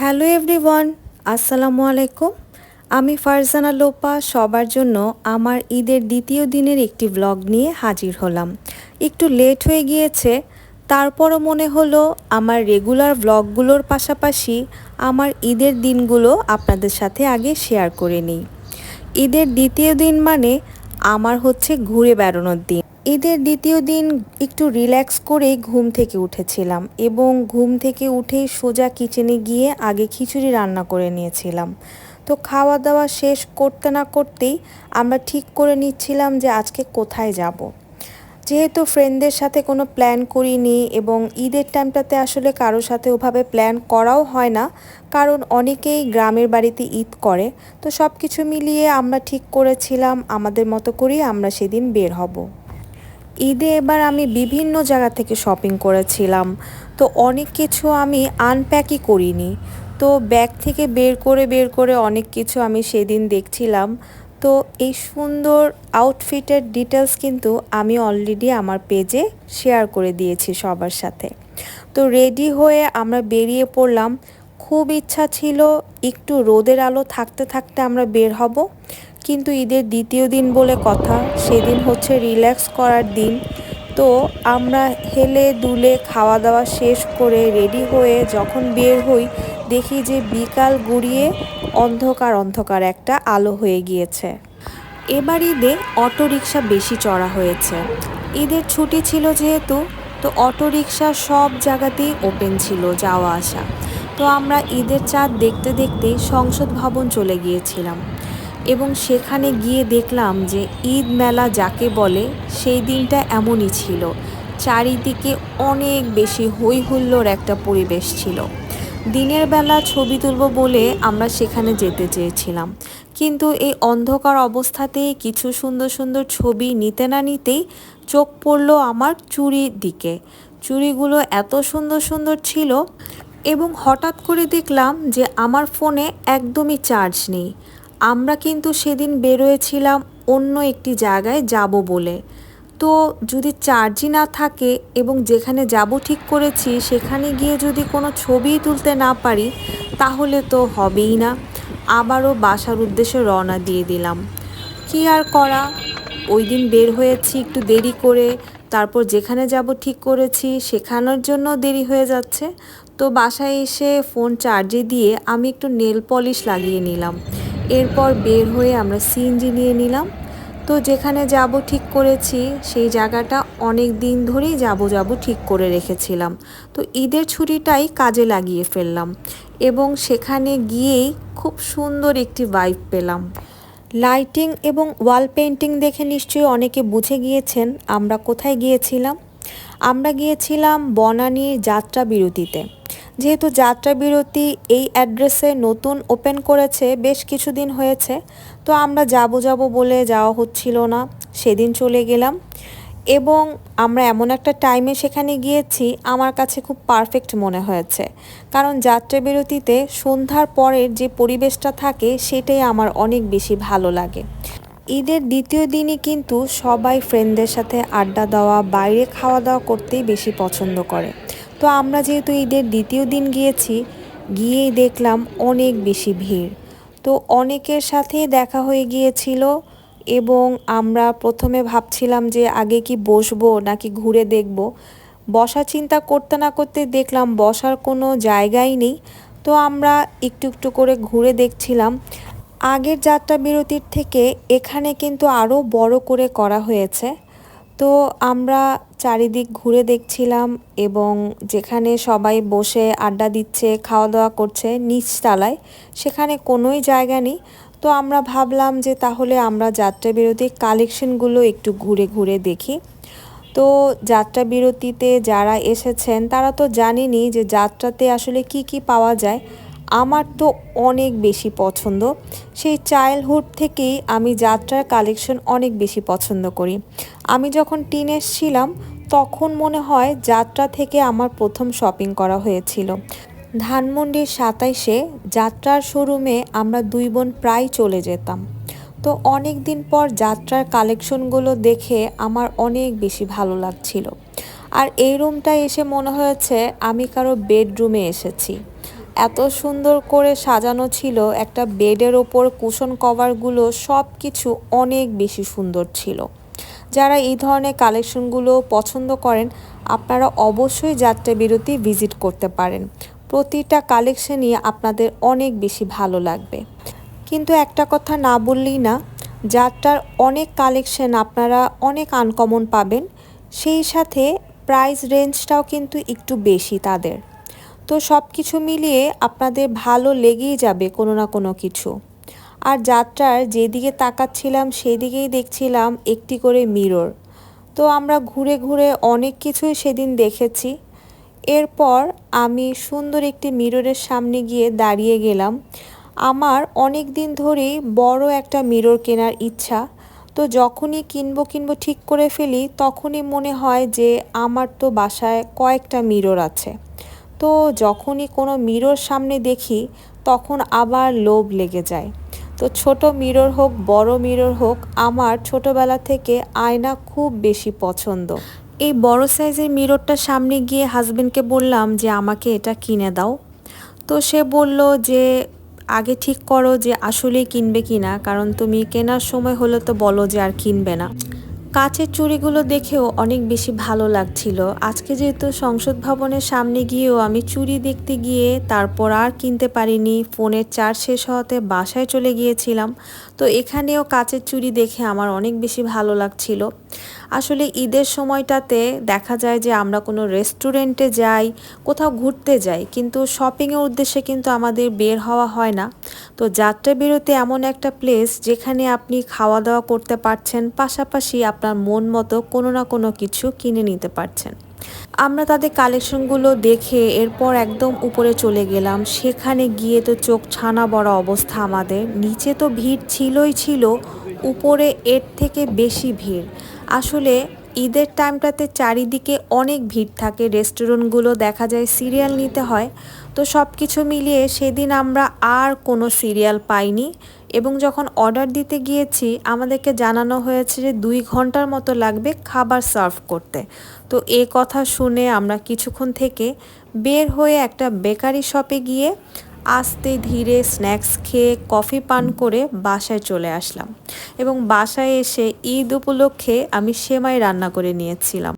Hello everyone, আসসালামু আলাইকুম। আমি ফারজানা লোপা, সবার জন্য আমার ঈদের দ্বিতীয় দিনের একটি ব্লগ নিয়ে হাজির হলাম। একটু লেট হয়ে গিয়েছে, তারপরও মনে হলো আমার রেগুলার ব্লগগুলোর পাশাপাশি আমার ঈদের দিনগুলো আপনাদের সাথে আগে শেয়ার করে নিই। ঈদের দ্বিতীয় দিন মানে আমার হচ্ছে ঘুরে বেড়ানোর দিন। ঈদের দ্বিতীয় দিন একটু রিল্যাক্স করে ঘুম থেকে উঠেছিলাম এবং ঘুম থেকে উঠেই সোজা কিচেনে গিয়ে আগে খিচুড়ি রান্না করে নিয়েছিলাম তো খাওয়া দাওয়া শেষ করতে না করতেই আমরা ঠিক করে নিচ্ছিলাম যে আজকে কোথায় যাব। যেহেতু ফ্রেন্ডদের সাথে কোনো প্ল্যান করিনি এবং ঈদের টাইমটাতে আসলে কারোর সাথে ওভাবে প্ল্যান করাও হয় না, কারণ অনেকেই গ্রামের বাড়িতে ঈদ করে, তো সব কিছু মিলিয়ে আমরা ঠিক করেছিলাম, আমাদের মতো করেই আমরা সেদিন বের হব ঈদে এবার আমি বিভিন্ন জায়গা থেকে শপিং করেছিলাম। তো অনেক কিছু আমি আনপ্যাকই করিনি। তো ব্যাগ থেকে বের করে বের করে অনেক কিছু আমি সেদিন দেখছিলাম। তো এই সুন্দর আউটফিটের ডিটেলস কিন্তু আমি অলরেডি আমার পেজে শেয়ার করে দিয়েছি সবার সাথে। তো রেডি হয়ে আমরা বেরিয়ে পড়লাম। খুব ইচ্ছা ছিল একটু রোদের আলো থাকতে থাকতে আমরা বের হব। কিন্তু ঈদের দ্বিতীয় দিন বলে কথা, সেদিন হচ্ছে রিল্যাক্স করার দিন। তো আমরা হেলে দুলে খাওয়া দাওয়া শেষ করে রেডি হয়ে যখন বের হই, দেখি যে বিকাল গুড়িয়ে অন্ধকার অন্ধকার একটা আলো হয়ে গিয়েছে। এবার ঈদে অটো রিক্সা বেশি চড়া হয়েছে। ঈদের ছুটি ছিল যেহেতু, তো অটো রিক্সা সব জায়গাতেই ওপেন ছিল যাওয়া আসা তো আমরা ঈদের চাঁদ দেখতে দেখতে সংসদ ভবন চলে গিয়েছিলাম। এবং সেখানে গিয়ে দেখলাম যে ঈদ মেলা যাকে বলে, সেই দিনটা এমনই ছিল। চারিদিকে অনেক বেশি হই হুল্লোর একটা পরিবেশ ছিল। দিনের বেলা ছবি তুলব বলে আমরা সেখানে যেতে চেয়েছিলাম। কিন্তু এই অন্ধকার অবস্থাতেই কিছু সুন্দর সুন্দর ছবি নিতে না নিতেই চোখ পড়ল আমার চুরির দিকে। চুড়িগুলো এত সুন্দর সুন্দর ছিল এবং হঠাৎ করে দেখলাম যে আমার ফোনে একদমই চার্জ নেই। আমরা কিন্তু সেদিন বেরোয়েছিলাম অন্য একটি জায়গায় যাব বলে। তো যদি চার্জই না থাকে এবং যেখানে যাব ঠিক করেছি, সেখানে গিয়ে যদি কোনো ছবি তুলতে না পারি, তাহলে তো হবেই না। আবারও বাসার উদ্দেশ্যে রওনা দিয়ে দিলাম। কি আর করা? ওই দিন বের হয়েছি একটু দেরি করে, তারপর যেখানে যাব ঠিক করেছি শেখানোর জন্য দেরি হয়ে যাচ্ছে। তো বাসায় এসে ফোন চার্জে দিয়ে আমি একটু নেল পলিশ লাগিয়ে নিলাম। এরপর বের হয়ে আমরা সিএনজি নিয়ে নিলাম। তো যেখানে যাব ঠিক করেছি, সেই জায়গাটা অনেক দিন ধরেই যাব যাব ঠিক করে রেখেছিলাম। তো ঈদের ছুটিটাই কাজে লাগিয়ে ফেললাম এবং সেখানে গিয়েই খুব সুন্দর একটি ভাইব পেলাম। লাইটিং এবং ওয়াল পেন্টিং দেখে নিশ্চয়ই অনেকে বুঝে গিয়েছেন আমরা কোথায় গিয়েছিলাম। আমরা গিয়েছিলাম বনানীর যাত্রা বিরতিতে যেহেতু যাত্রা বিরতি এই অ্যাড্রেসে নতুন ওপেন করেছে, বেশ কিছুদিন হয়েছে, তো আমরা যাব যাব বলে যাওয়া হচ্ছিল না, সেদিন চলে গেলাম। এবং আমরা এমন একটা টাইমে সেখানে গিয়েছি, আমার কাছে খুব পারফেক্ট মনে হয়েছে। কারণ যাত্রা বিরতিতে সন্ধ্যার পরের যে পরিবেশটা থাকে, সেটাই আমার অনেক বেশি ভালো লাগে। ঈদের দ্বিতীয় দিনই কিন্তু সবাই ফ্রেন্ডদের সাথে আড্ডা দেওয়া, বাইরে খাওয়া দাওয়া করতেই বেশি পছন্দ করে। তো আমরা যেহেতু ঈদের দ্বিতীয় দিন গিয়েছি, গিয়েই দেখলাম অনেক বেশি ভিড়। তো অনেকের সাথেই দেখা হয়ে গিয়েছিল এবং আমরা প্রথমে ভাবছিলাম যে আগে কি বসবো নাকি ঘুরে দেখব। বসা চিন্তা করতে না করতে দেখলাম বসার কোনো জায়গাই নেই। তো আমরা একটু একটু করে ঘুরে দেখছিলাম। আগের যাত্রা বিরতির থেকে এখানে কিন্তু আরও বড় করে করা হয়েছে। তো আমরা চারিদিক ঘুরে দেখছিলাম এবং যেখানে সবাই বসে আড্ডা দিচ্ছে খাওয়া দাওয়া করছে নিচতলায়, সেখানে কোনোই জায়গা নেই। তো আমরা ভাবলাম যে তাহলে আমরা যাত্রা বিরতির কালেকশনগুলো একটু ঘুরে ঘুরে দেখি। তো যাত্রা বিরতিতে যারা এসেছেন, তারা তো জানেনই যে যাত্রাতে আসলে কি কি পাওয়া যায়। আমার তো অনেক বেশি পছন্দ। সেই চাইল্ডহুড থেকেই আমি যাত্রার কালেকশন অনেক বেশি পছন্দ করি। আমি যখন টিনেজ ছিলাম, তখন মনে হয় যাত্রা থেকে আমার প্রথম শপিং করা হয়েছিল। ধানমন্ডির সাতাইশে যাত্রার শোরুমে আমরা দুই বোন প্রায় চলে যেতাম। তো অনেক দিন পর যাত্রার কালেকশনগুলো দেখে আমার অনেক বেশি ভালো লাগছিল। আর এই রুমটায় এসে মনে হয়েছে আমি কারও বেডরুমে এসেছি। এত সুন্দর করে সাজানো ছিল, একটা বেডের ওপর কুশন কভারগুলো সব কিছু অনেক বেশি সুন্দর ছিল। যারা এই ধরনের কালেকশনগুলো পছন্দ করেন, আপনারা অবশ্যই যাত্রা বিরতি ভিজিট করতে পারেন। প্রতিটা কালেকশনই আপনাদের অনেক বেশি ভালো লাগবে। কিন্তু একটা কথা না বললেই না, যাত্রার অনেক কালেকশন আপনারা অনেক আনকমন পাবেন, সেই সাথে প্রাইস রেঞ্জটাও কিন্তু একটু বেশি তাদের। তো সব কিছু মিলিয়ে আপনাদের ভালো লেগেই যাবে কোনো না কোনো কিছু। আর যাত্রার যেদিকে তাকাচ্ছিলাম সেদিকেই দেখছিলাম একটি করে মিরর তো আমরা ঘুরে ঘুরে অনেক কিছুই সেদিন দেখেছি। এরপর আমি সুন্দর একটি মিররের সামনে গিয়ে দাঁড়িয়ে গেলাম। আমার অনেক দিন ধরেই বড় একটা মিরর কেনার ইচ্ছা। তো যখনই কিনবো কিনবো ঠিক করে ফেলি, তখনই মনে হয় যে আমার তো বাসায় কয়েকটা মিরর আছে। তো যখনই কোনো মিরর সামনে দেখি, তখন আবার লোভ লেগে যায়। তো ছোট মিরর হোক, বড় মিরর হোক, আমার ছোটবেলা থেকে আয়না খুব বেশি পছন্দ। এই বড় সাইজের মিররটা সামনে গিয়ে হাজবেন্ডকে বললাম যে, আমাকে এটা কিনে দাও। তো সে বলল যে, আগে ঠিক করো যে, আসলেই কিনবে কিনা, কারণ তুমি কেনার সময় হলে তো বলো যে, আর কিনবে না। কাচের চুড়িগুলো দেখেও অনেক বেশি ভালো লাগছিল। আজকে যেহেতু সংসদ ভবনের সামনে গিয়েও আমি চুড়ি দেখতে গিয়ে তারপর আর কিনতে পারিনি, ফোনের চার্জ শেষ হওয়াতে বাসায় চলে গিয়েছিলাম। তো এখানেও কাচের চুড়ি দেখে আমার অনেক বেশি ভালো লাগছিল। আসলে ঈদের সময়টাতে দেখা যায় যে আমরা কোনো রেস্টুরেন্টে যাই, কোথাও ঘুরতে যাই, কিন্তু শপিংয়ের উদ্দেশ্যে কিন্তু আমাদের বের হওয়া হয় না। তো যাত্রা বিরতি এমন একটা প্লেস যেখানে আপনি খাওয়া দাওয়া করতে পারছেন, পাশাপাশি আপনার মন মতো কোনো না কোনো কিছু কিনে নিতে পারছেন। আমরা তাদের কালেকশনগুলো দেখে এরপর একদম উপরে চলে গেলাম। সেখানে গিয়ে তো চোখ ছানা বড় অবস্থা আমাদের। নিচে তো ভিড় ছিলই ছিল, উপরে এর থেকে বেশি ভিড়। আসলে ঈদের টাইমটাতে চারিদিকে অনেক ভিড় থাকে, রেস্টুরেন্টগুলো দেখা যায় সিরিয়াল নিতে হয়। তো সব কিছু মিলিয়ে সেদিন আমরা আর কোনো সিরিয়াল পাইনি এবং যখন অর্ডার দিতে গিয়েছি, আমাদেরকে জানানো হয়েছে যে দুই ঘণ্টার মতো লাগবে খাবার সার্ভ করতে। তো এ কথা শুনে আমরা কিছুক্ষণ থেকে বের হয়ে একটা বেকারি শপে গিয়ে আস্তে ধীরে স্ন্যাক্স খেয়ে কফি পান করে বাসায় চলে আসলাম এবং বাসায় এসে ঈদ উপলক্ষে আমি সেমাই রান্না করে নিয়েছিলাম।